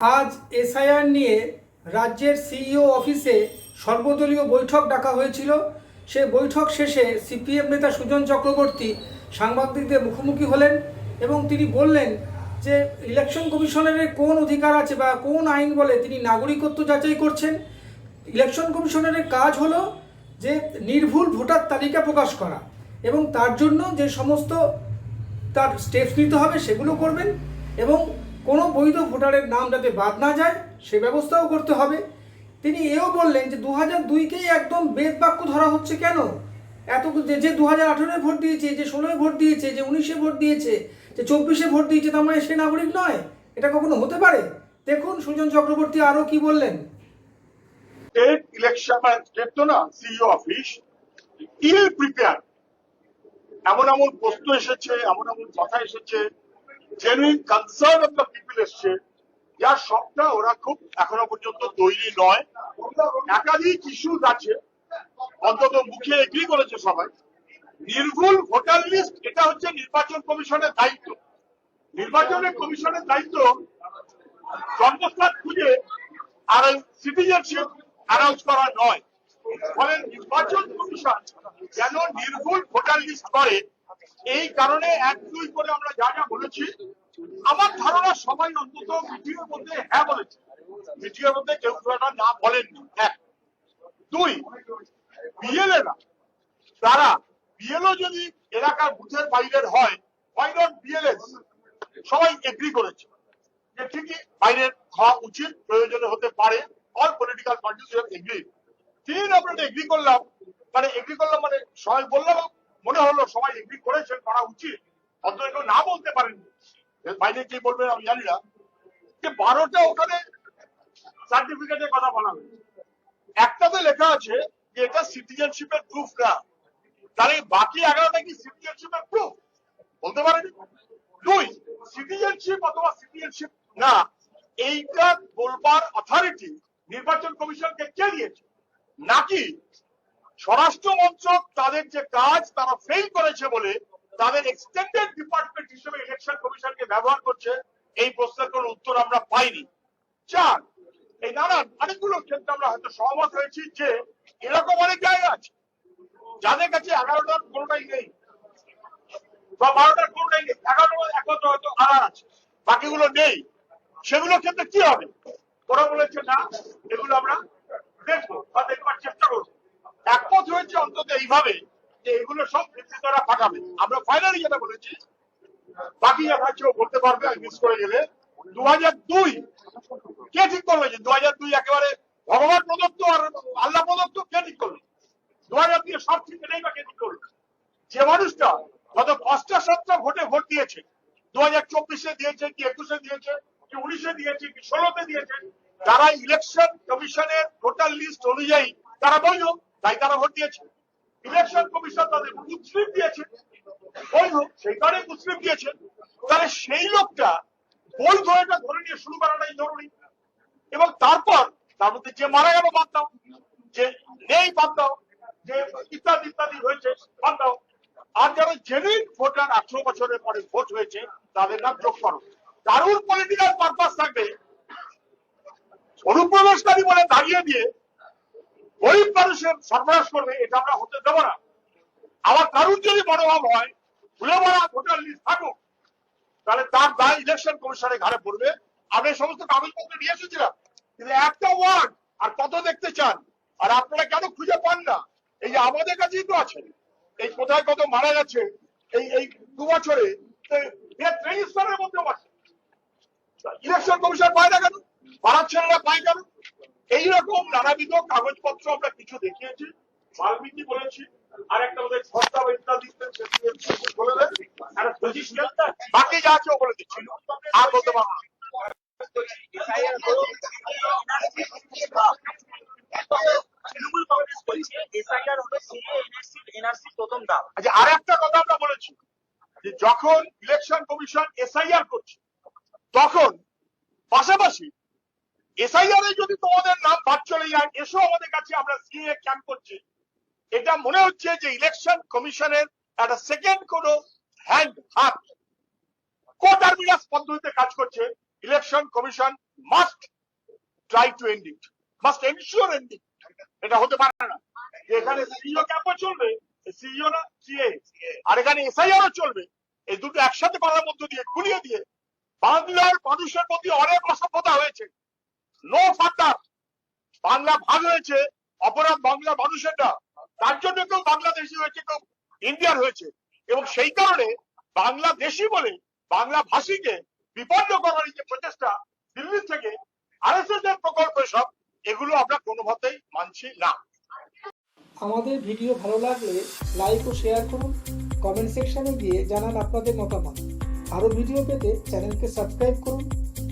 আজ এসআইআর নিয়ে রাজ্যের সিইও অফিসে সর্বদলীয় বৈঠক ডাকা হয়েছিল। সে বৈঠক শেষে সিপিএম নেতা সুজন চক্রবর্তী সাংবাদিকদের মুখোমুখি হলেন এবং তিনি বললেন যে, ইলেকশন কমিশনের কোন অধিকার আছে বা কোন আইন বলে তিনি নাগরিকত্ব যাচাই করছেন? ইলেকশন কমিশনের কাজ হলো যে নির্ভুল ভোটার তালিকা প্রকাশ করা এবং তার জন্য যে সমস্ত তার স্টেপস নিতে হবে সেগুলো করবেন এবং কোনো বৈধ ভোটারের নাম যাতে বাদ না যায়, সে ব্যবস্থাও করতে হবে। তিনি এও বললেন যে দু হাজার দুইকেই একদম বেদ বাক্য ধরা হচ্ছে কেন? এত যে- দু হাজার আঠেরোয় ভোট দিয়েছে, যে ষোলোয় ভোট দিয়েছে, যে উনিশে ভোট দিয়েছে, যে চব্বিশে ভোট দিয়েছে, তার মানে সে নাগরিক নয়। এটা কখনো হতে পারে? দেখুন, সুজন চক্রবর্তী আরও কি বললেন। মানে স্টেট তো না সিইও অফিস ইল প্রিপেয়ার এমন এমন প্রশ্ন এসেছে, এমন এমন কথা এসেছে genuine concern of the people এসছে। যার সবটা ওরা খুব এখনও পর্যন্ত তৈরি নয়। একাধিক ইস্যুজ আছে। অন্তত মুখে এগ্রি করেছে সবাই। নির্ভুল ভোটার লিস্ট এটা হচ্ছে নির্বাচন কমিশনের দায়িত্ব। নির্বাচনের কমিশনের দায়িত্ব জন্মস্থান খুঁজে আর সিটিজেনশিপ অ্যানাউন্স করা নয়। ফলে নির্বাচন কমিশন যেন নির্ভুল ভোটার লিস্ট করে এই কারণে এক দুই করে আমরা যা যা বলেছি, আমার ধারণা সবাই অন্তত মিটিংয়ের মধ্যে হ্যাঁ বলেছে। মিটিংয়ের মধ্যে কেউ একটা না বলেননি এক দুই, বিএলএরা, তারা বিএলও যদি এলাকার বুথের বাইরের হয় হোয়াই নট বিএলএস? সবাই এগ্রি করেছে যে ঠিকই বাইরের হওয়া উচিত, প্রয়োজনে হতে পারে অল পলিটিক্যাল পার্টিস এগ্রি তিন, আমরা এগ্রি করলাম। মানে এগ্রি করলাম মানে সবাই বললাম মনে হলো সবাই এগ্রি করেছেন করা উচিত। অন্তত কেউ না বলতে পারেন। বাইরে কি বলবেন আমি জানি না। যে বারোটা ওখানে সার্টিফিকেটের কথা বলা একটাতে লেখা আছে যে এটা সিটিজেনশিপের প্রুফ না। তাহলে বাকি এগারোটা কি সিটিজেনশিপের প্রুফ বলতে পারেন? দুই সিটিজেনশিপ অথবা সিটিজেনশিপ না, এইটা বলবার অথরিটি নির্বাচন কমিশনকে কে দিয়েছে? নাকি স্বরাষ্ট্র মন্ত্রক তাদের যে কাজ তারা ফেল করেছে বলে তাদের এক্সটেন্ডেড ডিপার্টমেন্ট হিসেবে ইলেকশন কমিশনকে ব্যবহার করছে, এই প্রশ্নের কোনো উত্তর আমরা পাইনি। চার, এই নানান অনেকগুলো ক্ষেত্রে আমরা হয়তো সহমত হয়েছি যে এরকম অনেক জায়গা আছে। যাদের কাছে এগারোটার কোনোটাই নেই বা বারোটার কোনোটাই নেই এগারোটা একত্র হয়তো আধার আছে, বাকিগুলো নেই। সেগুলোর ক্ষেত্রে কি হবে? ওরা বলেছে, না, এগুলো আমরা দেখব বা দেখবার চেষ্টা করব। একমত হয়েছে অন্তত এইভাবে যে এগুলো সব নেতৃত্বরা পাঠাবে। আমরা ফাইনালি যেটা বলেছি বাকি আমরা কেউ বলতে পারবে, আমি মিস করে গেলে। দু হাজার দুই, কে ঠিক করবে যে দু হাজার দুই একেবারে ভগবান প্রদত্ত আর আল্লাহ প্রদত্ত, কে ঠিক করবে? দু হাজার দুই সব ঠিক নেই বা কে ঠিক করবে? যে মানুষটা গত পাঁচটা সাতটা ভোটে ভোট দিয়েছে দু হাজার চব্বিশে দিয়েছে, কি একুশে দিয়েছে, কি উনিশে দিয়েছে, কি ষোলোতে দিয়েছে, তারা ইলেকশন কমিশনের ভোটার লিস্ট অনুযায়ী, তারা বৈধ তাই তারা ভোট দিয়েছে। ইলেকশন কমিশন তাদের মুসলিম দিয়েছে। বৈধ সেই কারণে মুসলিম দিয়েছে। তাহলে সেই লোকটা বৈধ এটা ধরে নিয়ে শুরু করাটাই জরুরি। এবং তারপর তার মধ্যে যে মারা গেল বাদ দাও, যে নেই বাদ দাও, যে ইত্যাদি ইত্যাদি হয়েছে বাদ দাও। আর যারা জেনুইন ভোটার আঠারো বছরের পরে ভোট হয়েছে, তাদের নাম যোগ করো। কারুর পলিটিক্যাল পারপাস থাকবে। অনুপ্রবেশকারী বলে দাঁড়িয়ে দিয়ে মানুষের সর্বনাশ করবে, এটা আমরা হতে দেবো না। আবার কারুর যদি মনোভাব হয়, ভুলে মারা ভোটার লিস্ট থাকুক, তাহলে তার দায় ইলেকশন কমিশনের ঘাড়ে পড়বে। আমরা সমস্ত কাগজপত্র নিয়ে এসেছিলাম, কিন্তু একটা ওয়ার্ড আর কত দেখতে চান? আর আপনারা কেন খুঁজে পান না? এই যে আমাদের কাছেই তো আছে, এই কোথায় কত মারা গেছে, এই এই দু বছরে ইলেকশন কমিশন পায় না কেন? পাড়ার ছেলেরা পায় কেন? এইরকম নানাবিধ কাগজপত্র আমরা কিছু দেখিয়েছি বাল্মীকি বলেছি আর একটা ওদের সস্তা বা ইত্যাদি আর বলতে পারব আচ্ছা আর একটা কথা আমরা বলেছি, যে যখন ইলেকশন কমিশন এসআইআর করছে, তখন পাশাপাশি এসআইআর এ যদি তোমাদের নাম বাদ চলে যায়, এসো আমাদের কাছে, আমরা সিএ ক্যাম্প করছি। এটা মনে হচ্ছে যে ইলেকশন কমিশনের একটা সেকেন্ড কোন হ্যান্ড হাত। কোটারমিনাস পদ্ধতিতে কাজ করছে। Election commission must try to and it must ensure and it এটা হতে পারে না। এখানে সিইও ক্যাম্পও চলবে সিইও না সিএ আর এখানে এসআইআরও চলবে। এই দুটো একসাথে করার মধ্য দিয়ে, গুলিয়ে দিয়ে বাংলার মানুষের প্রতি অনেক অসভ্যতা হয়েছে। নো ফান্ডার বাংলা ভাগ হয়েছে, অপরাধ বাংলা মানুষের না তার জন্য কেউ বাংলাদেশি হয়েছে কেউ ইন্ডিয়ার হয়েছে। এবং সেই কারণে বাংলাদেশি বলে বাংলা ভাষীকে বিপন্ন করার যে প্রচেষ্টা দিল্লি থেকে আরএসএস এর প্রকল্প সব এগুলো আমরা কোনোভাবেই মানছি না। আমাদের ভিডিও ভালো লাগলে লাইক ও শেয়ার করুন কমেন্ট সেকশনে গিয়ে জানান আপনাদের মতামত। আরও ভিডিও পেতে চ্যানেলকে সাবস্ক্রাইব করুন।